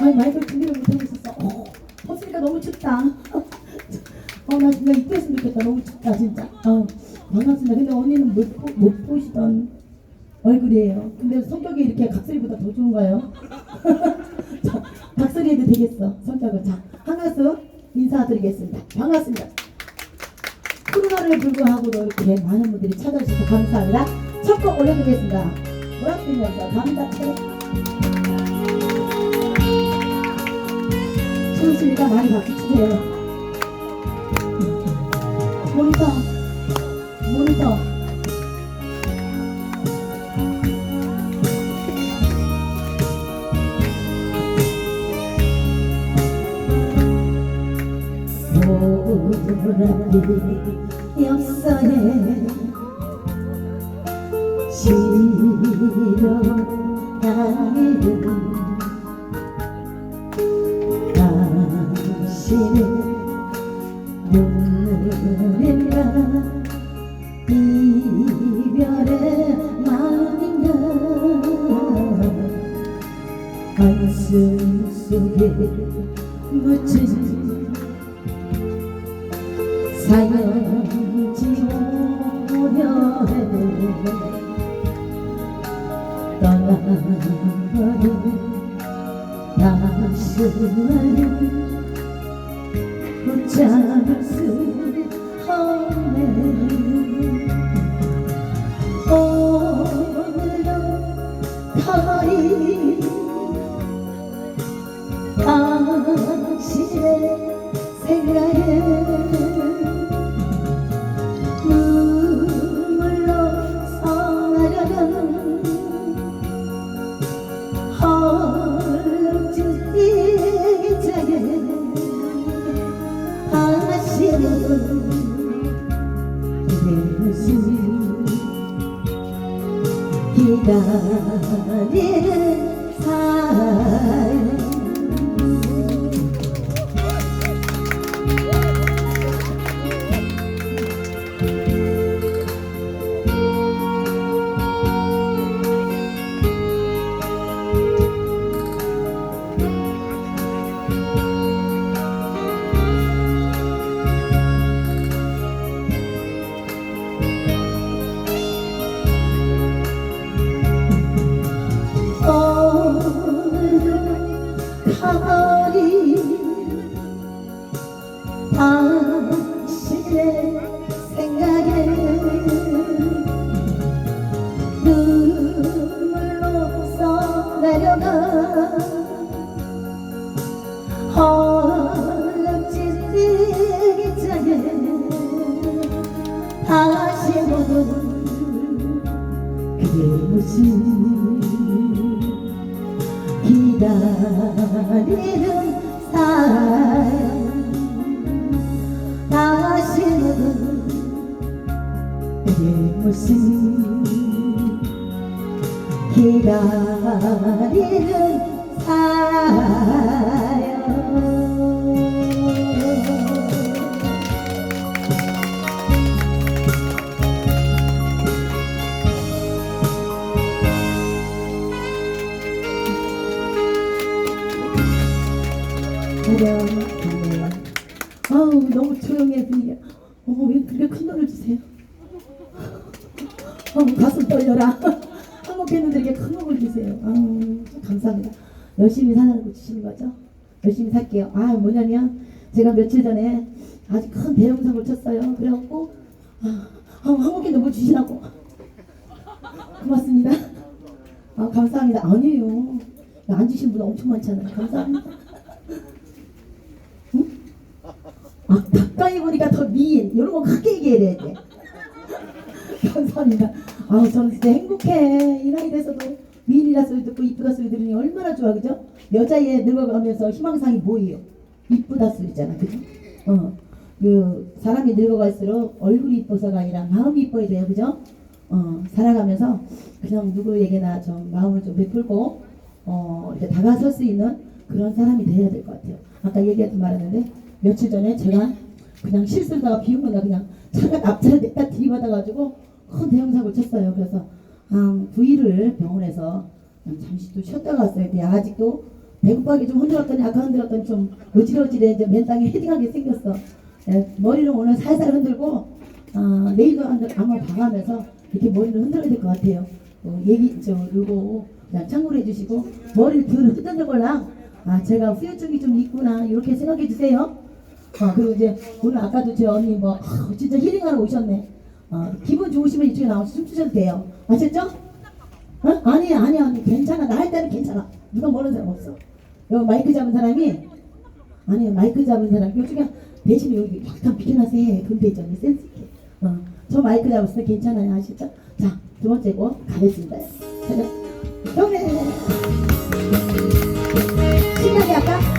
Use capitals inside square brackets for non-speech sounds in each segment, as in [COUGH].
아니 마이크를 준비를 못하고 있었어. 어, 벗으니까 너무 춥다. [LAUGHS] 어, 나 진짜 입고 좋겠다. 너무 춥다, 진짜. 어, 반갑습니다. 근데 언니는 못, 보- 못 보시던 얼굴이에요. 근데 성격이 이렇게 각설이보다 더 좋은가요? [LAUGHS] 자, 각설이 해도 되겠어. 성격은. 자, 한 가수 인사드리겠습니다. 반갑습니다. 코로나를 불구하고도 이렇게 많은 분들이 찾아주셔서 감사합니다. 첫 곡 올려드리겠습니다. 보라뜨리면서 감사드려 요. 춤추니까 많이 바뀌시네요. 모니터, 모니터. 역사에 지려가는 속에 묻힌 사연 지우려 해도 떠나버린 당신을 붙잡을 수 없네 당신의 생각에 내려가. 이자에 다시 보는 그대 모습 기다리는 사람. 다시 보는 그대 모습 기다리는 어려운 아우 너무 조용해 분위기 어머 왜 그렇게 큰 노래 주세요? 어우 가슴 떨려라 팬분들에게 큰 곡을 주세요. 아우 감사합니다. 열심히 사는 주시는 거죠? 열심히 살게요. 아 뭐냐면 제가 며칠 전에 아주 큰 대형상을 쳤어요. 그래갖고 아, 아 한국 팬 너무 주시라고. 고맙습니다. 아 감사합니다. 아니에요. 안 주신 분 엄청 많잖아요. 감사합니다. 아, 가까이 보니까 더 미인. 이런 거 크게 얘기해야 돼. 감사합니다. 아우, 저는 진짜 행복해. 이 나이 돼서도 미인이라 소리 듣고 이쁘다 소리 들으니 얼마나 좋아, 그죠? 여자애 늙어가면서 희망상이 뭐예요? 이쁘다 소리잖아, 그죠? 어. 그, 사람이 늙어갈수록 얼굴이 이뻐서가 아니라 마음이 이뻐야 돼요, 그죠? 어, 살아가면서 그냥 누구에게나 좀 마음을 좀 베풀고, 어, 이렇게 다가설 수 있는 그런 사람이 돼야 될 것 같아요. 아까 얘기했던 말했는데, 며칠 전에 제가 그냥 실수다가 비운 거나 그냥 차가 납차를 냈다 들이받아가지고 큰 대형 사고를 쳤어요. 그래서 한 9일을 병원에서 잠시 또 쉬었다 갔어요. 근데 아직도 배고파게 좀 흔들었더니 아까 흔들었더니 좀 어지러지래 이제 맨 땅에 헤딩하게 생겼어. 예, 머리를 오늘 살살 흔들고 아, 내일도 한번 봐가면서 이렇게 머리를 흔들어야 될 것 같아요. 어, 얘기 저 요거 그냥 참고를 해주시고 머리를 덜 흔드는 걸랑 아 제가 후유증이 좀 있구나 이렇게 생각해 주세요. 어, 그리고 이제 오늘 아까도 제 언니 뭐 아, 진짜 힐링하러 오셨네. 어, 기분 좋으시면 이쪽에 나와서 춤추셔도 돼요. 아셨죠? 어? 아니야 아니야 언니 괜찮아 나 할 때는 괜찮아. 누가 모르는 사람 없어. 여기 마이크 잡은 사람이 아니 마이크 잡은 사람 요즘에 대신에 여기 약간 비켜나세요. 금대 있잖아요. 센스 있게. 어, 저 마이크 잡았을 때 괜찮아요. 아시죠? 자, 두 번째 거 가겠습니다. 자, 형네 신나게 할까?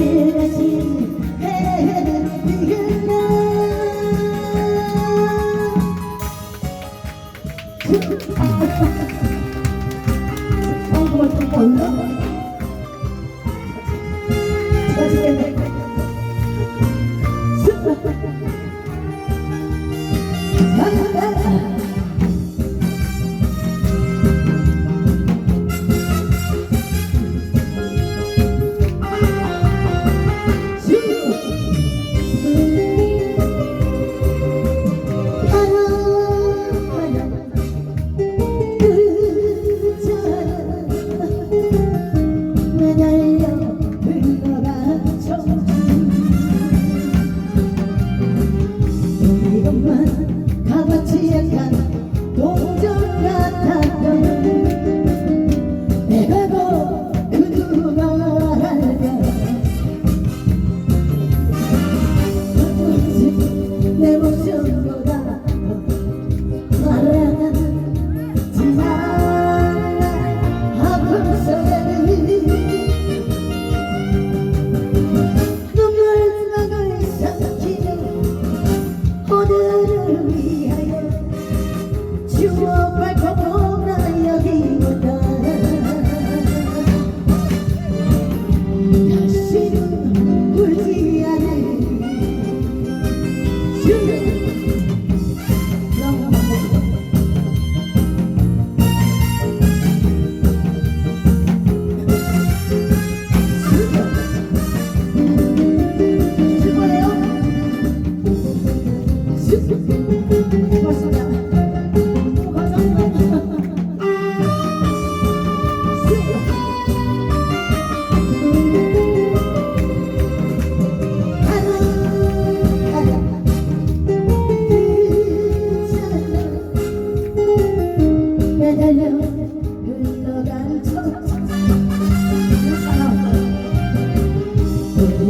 내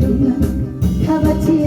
อยู่นะถ้าว่าที่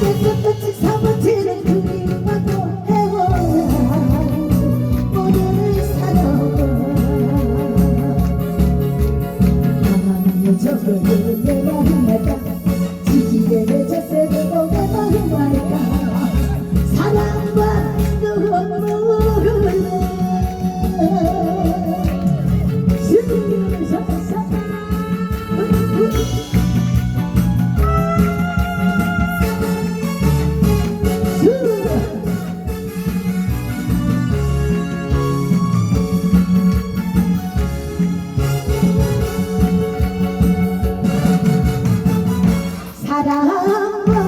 Thank you. 사랑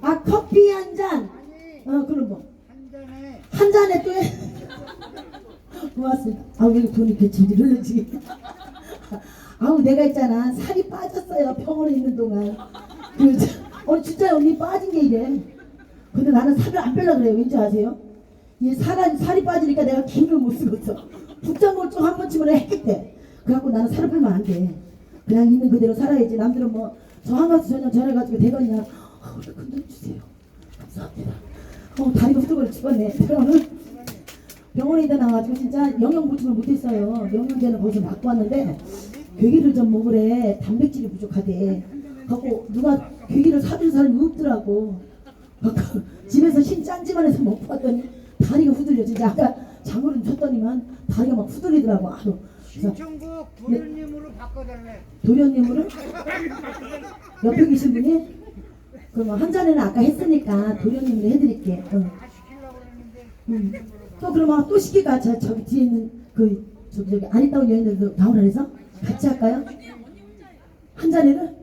아 커피 한 잔. 어 그럼 뭐. 한 잔에 또 해. [LAUGHS] 고맙습니다. 아우 왜 돈이 이렇게 질질 흘러지? [LAUGHS] 아우 내가 있잖아 살이 빠졌어요 병원에 있는 동안. 그 저- 어 진짜 언니 빠진 게 이래. 근데 나는 살을 안 빼려 그래요. 왠지 아세요? 이 살이 살이 빠지니까 내가 김을 못 쓰겠어. 북장골종 한 번쯤은 했겠대. 그래갖고 나는 살을 빼면 안 돼. 그냥 있는 그대로 살아야지. 남들은 뭐 저 한가수 전혀 전해가지고 되거냐. 어, 큰돈 주세요. 감사합니다. 어 다리가 후들거려 죽었네. 그러면 병원에 있다 나와가지고 진짜 영양 보충을 못했어요. 영양제는 거기서 맞고 왔는데 괴기를 좀 먹으래. 단백질이 부족하대. 갖고 누가 괴기를 사준 사람이 없더라고. [LAUGHS] 집에서 흰 짠지만 해서 먹고 왔더니 다리가 후들려. 진짜 아까 장구를 쳤더니만 다리가 막 후들리더라고. 아유. 신청국 도련님으로 바꿔달래. 도련님으로 옆에 계신 분이 그럼 한 잔에는 아까 했으니까 도련님으로 해드릴게. 응. 다 시키려고 했는데 음. 또 그러면 또 시킬까? 저 저기 뒤에 있는 그 저기 저기 아리따운 여인들도 나오라 해서 같이 할까요? 한 자리를?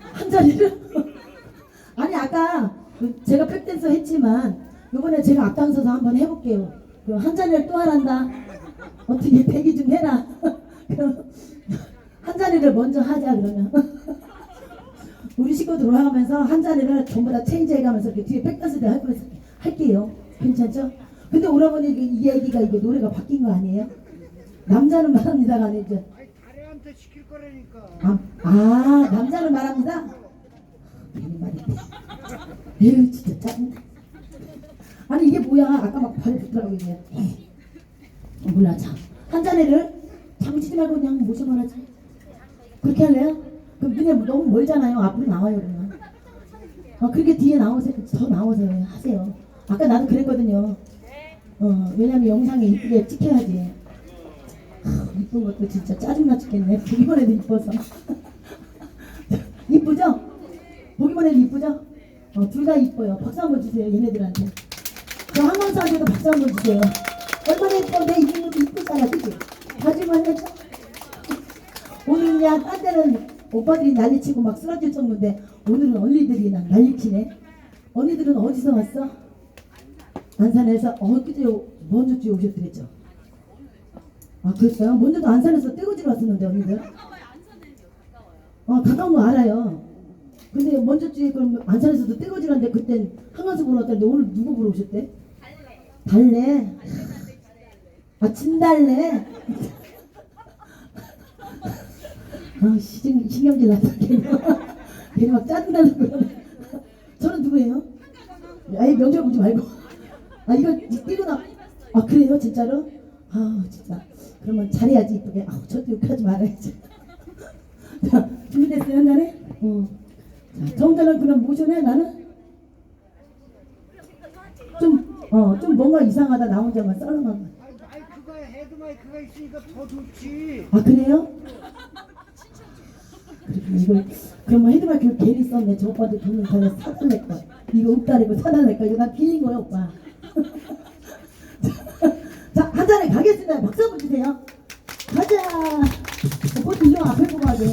한 자리를? [LAUGHS] 아니 아까 그 제가 백댄서 했지만 이번에 제가 앞장서서 한번 해볼게요. 그한 자리를 또 하란다. 어떻게 대기 좀 해라. [LAUGHS] 그럼 한한 잔이를 먼저 하자 그러면 [LAUGHS] 우리 식구 돌아가면서 한 잔이를 전부 다 체인지해가면서 이렇게 뒤에 백댄스 할 거면서 할게요 괜찮죠? 근데 오라버니 이- 이 얘기가 이게 노래가 바뀐 거 아니에요? 남자는 말합니다가 아니죠 아니 다리한테 시킬 거라니까. 아, 아 남자는 말합니다 괜히 말이 에휴 진짜 짜증나 아니 이게 뭐야 아까 막 발에 붙더라고 이게 어, 몰라 참한 잔에를 장치지 말고 그냥 모셔만 하지 그렇게 할래요? 그럼 눈에 너무 멀잖아요. 앞으로 나와요 그러면. 어 그렇게 뒤에 나오세요. 더 나오세요. 하세요. 아까 나도 그랬거든요. 어 왜냐면 영상에 이쁘게 찍혀야지. 아, 이쁜 것도 진짜 짜증나 죽겠네. 보기만 해도 이뻐서. [LAUGHS] 이쁘죠? 보기만 해도 이쁘죠? 어, 둘 다 이뻐요. 박수 한번 주세요 얘네들한테. 저 한강사한테도 박수 한번 주세요 얼마나 이뻐 내 이름도 이쁘잖아? 봐주면 했죠? 오늘 그냥 딴 데는 오빠들이 난리치고 막 쓰러질 정도인데 오늘은 언니들이 난 난리치네 언니들은 어디서 왔어? 안산에서 어 그때 먼저 주에 오셨더랬죠? 아 그랬어요? 먼저도 안산에서 떼거지로 왔었는데 언니들 어 가까운 거 알아요 근데 먼저 주에 그럼 안산에서도 떼거지로 왔는데 그땐 한강서 보러 왔다는데 오늘 누구 보러 오셨대? 달래 아 진달래 아 시정, 신경질 났다 괜히 막 짜증나는 거야 저는 누구예요? 아예 명절 보지 말고 아 이거 띄고 나. 아 그래요 진짜로? 아 진짜. 그러면 잘해야지 이쁘게. 아 저도 욕하지 말아야지. 자 준비됐어요 한간에? 응. 자 정자는 그럼 모셔내 나는 좀 어 좀 뭔가 이상하다 나 혼자만 썰렁한 거. 마이크가 있으니까 더 좋지. 아 그래요? 그러면 이걸 그러면 헤드마이크를 괜히 썼네. 저 오빠한테 돈을 다 사달랄 거야 이거 없다리고 사달랄 거야 이거 나 빌린 거야 오빠. [LAUGHS] 자 한잔에 가겠습니다. 박수 한번 주세요. 가자. 오빠 일로 앞에 보고 하게